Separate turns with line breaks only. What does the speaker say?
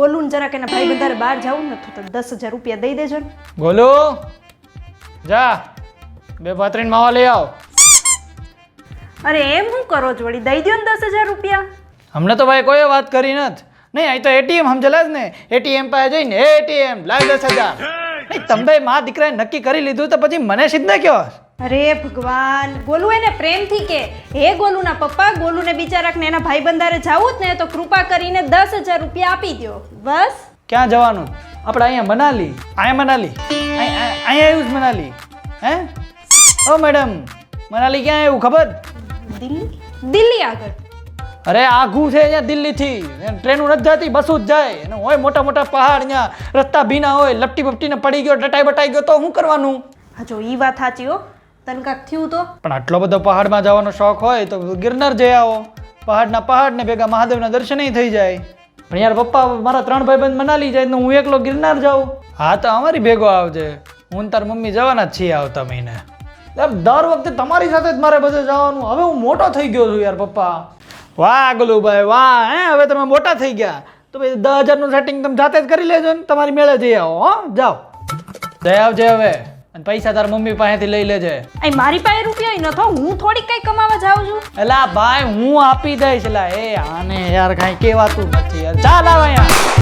ગોલું ને જરાક એના ભાઈ વધારે બહાર જવું નથી તો દસ હજાર રૂપિયા દઈ દેજો ને.
ગોલુ જા બે ભાત્રીન માવા લઈ આવ.
અરે એમ હું કરો છો વળી? દઈ દો ને દસ હજાર રૂપિયા.
હમણાં તો ભાઈ કોઈ વાત કરી નથી. નહીં અહીં તો એટીએમ સમજેલા જ ને. એટીએમ પાસે જઈને એટીએમ લાવ દસ હજાર. નહીં તમે મા દીકરાએ નક્કી કરી લીધું તો પછી મને સીધ ના કયો?
અરે ભગવાન ગોલુ એને પ્રેમથી કે હે ગોલુના પપ્પા ગોલુને બિચારાકને એના ભાઈ બંધારે જવું જ ને તો કૃપા કરીને દસ હજાર રૂપિયા આપી દો બસ.
ક્યાં જવાનું? આપણે અહીંયા મનાલી અહીંયા મનાલી અહીં- અહીં- અહીંયા આવ્યું જ મનાલી. હે? ઓ મેડમ મનાલી ક્યાં આવ્યું ખબર?
દિલ્હી? દિલ્હી આગળ.
અરે આઘું છે અહીંયા દિલ્હીથી. ટ્રેનો નથી જતી બસો જ જાય. અને હોય મોટા મોટા પહાડ અહીંયા રસ્તા ભીના હોય લપટી બપટીને પડી ગયો ડટાઈ બટાઈ ગયો તો શું કરવાનું?
હા જો ઈ વાત સાચી હો. તને કાંક થયું તો?
પણ આટલો બધો પહાડમાં જવાનો શોખ હોય તો ગિરનાર જઈ આવો. પહાડના પહાડને ભેગા મહાદેવના દર્શન થઈ જાય. પણ યાર પપ્પા, મારા ત્રણ ભાઈબંધ મનાલી જાય તો હું એકલો ગિરનાર જાઉં. હા, તો અમારી ભેગો આવજે. હું તાર મમ્મી જવાના જ છીએ આવતા મહિને. યાર, દર વખતે તમારી સાથે જ મારે બધે જવાનું. હવે હું મોટો થઈ ગયો છું યાર, પપ્પા. વાહ, ગલુભાઈ, વાહ, હે? હવે તમે મોટા થઈ ગયા. તો ભાઈ દસ હજારનું સેટિંગ તમે જાતે જ કરી લેજો ને. તમારી મેળે જઈ આવો, હો. જાઓ. જઈ આવજે હવે. અને પૈસા તાર મમ્મી પાસેથી લઈ લેજે.
અહીં મારી પાસે રૂપિયા ન નતો હું થોડીક કઈ કમાવા જાઉં છું.
એલા ભાઈ હું આપી દઈશ એલા એ આને યાર કાંઈ કહેવાતું નથી. યાર ચાલ આવે અહીંયા.